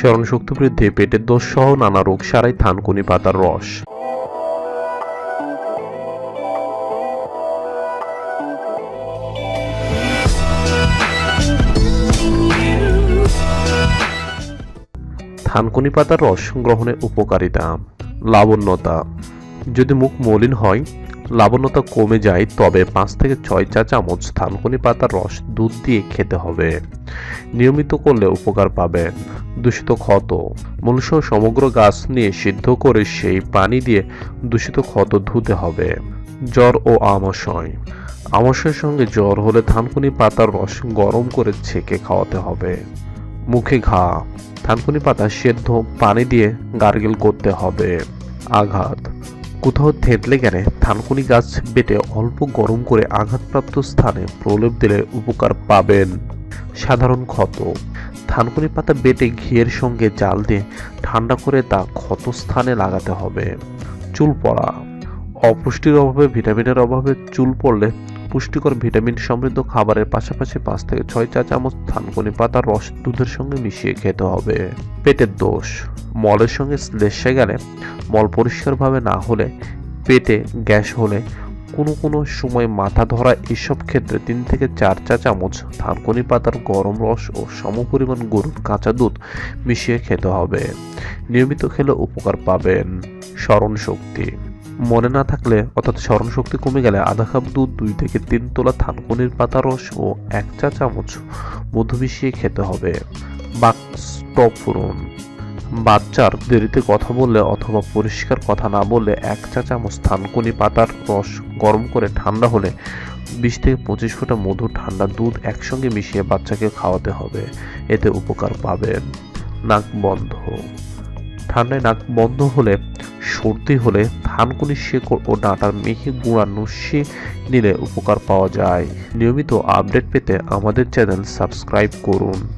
স্মরণশক্তি বৃদ্ধি পেটের দোষ সহ নানা রোগ সারাই থানকুনি পাতার রস। থানকুনি পাতার রস গ্রহণের উপকারিতা, লাবণ্যতা। যদি মুখ মলিন হয়, লাবণ্যতা কমে যায়, তবে পাঁচ থেকে ছয় চা চামচ থানকুনি পাতার রস দুধ দিয়ে খেতে হবে। নিয়মিত করলে উপকার পাবেন দূষিত ক্ষত। মনুষ্য সমগ্র গাছ নিয়ে সিদ্ধ করে সেই পানি দিয়ে দূষিত ক্ষত ধুতে হবে। জ্বর ও আমাশয়। আমাশয়ের সঙ্গে জ্বর হলে থানকুনি পাতার রস গরম করে ছেঁকে খাওয়াতে হবে। মুখে ঘা। থানকুনি পাতা সেদ্ধ পানি দিয়ে গার্গেল করতে হবে। আঘাত। কোথাও থেতলে গেলে থানকুনি গাছ বেটে অল্প গরম করে আঘাতপ্রাপ্ত স্থানে প্রলেপ দিলে উপকার পাবেন সাধারণ ক্ষত। থানকুনি পাতা বেটে ঘিয়ের সঙ্গে জাল দিয়ে ঠান্ডা করে তা ক্ষত স্থানে লাগাতে হবে। চুল পড়া। অপুষ্টির অভাবে, ভিটামিনের অভাবে চুল পড়লে পুষ্টিকর ভিটামিন সমৃদ্ধ খাবারের পাশাপাশি পাঁচ থেকে ছয় চা চামচ থানকুনি পাতার রস, দুধের সঙ্গে মিশিয়ে খেতে হবে। পেটের দোষ। মলের সঙ্গে শ্লেষে গেলে মল পরিষ্কারভাবে না হলে পেটে গ্যাস হলে কোনো কোনো সময় মাথা ধরা এসব ক্ষেত্রে তিন থেকে চার চা চামচ থানকুনি পাতার গরম রস ও সমপরিমাণ গরুর কাঁচা দুধ মিশিয়ে খেতে হবে। নিয়মিত খেলে উপকার পাবেন স্মরণ শক্তি। মনে না থাকলে, অর্থাৎ স্মরণ শক্তি কমে গেলে আধা কাপ দুধ, দুই থেকে তিন তোলা থানকুনির পাতা রস ও এক চা চামচ মধু মিশিয়ে খেতে হবে। বাক স্টপ ফুরন বাচ্চার দেরিতে কথা বললে অথবা পরিষ্কার কথা না বললে এক চা চামচ থানকুনি পাতার রস গরম করে ঠান্ডা হলে বিশ থেকে পঁচিশ ফোঁটা মধু, ঠান্ডা দুধ একসঙ্গে মিশিয়ে বাচ্চাকে খাওয়াতে হবে। এতে উপকার পাবেন নাক বন্ধ। ঠান্ডায় নাক বন্ধ হলে সর্দি হলে থানকুনি শেকড় ও ডাঁটার মিহি গুঁড়া নুসি নিলে উপকার পাওয়া যায়। নিয়মিত আপডেট পেতে আমাদের চ্যানেল সাবস্ক্রাইব করুন।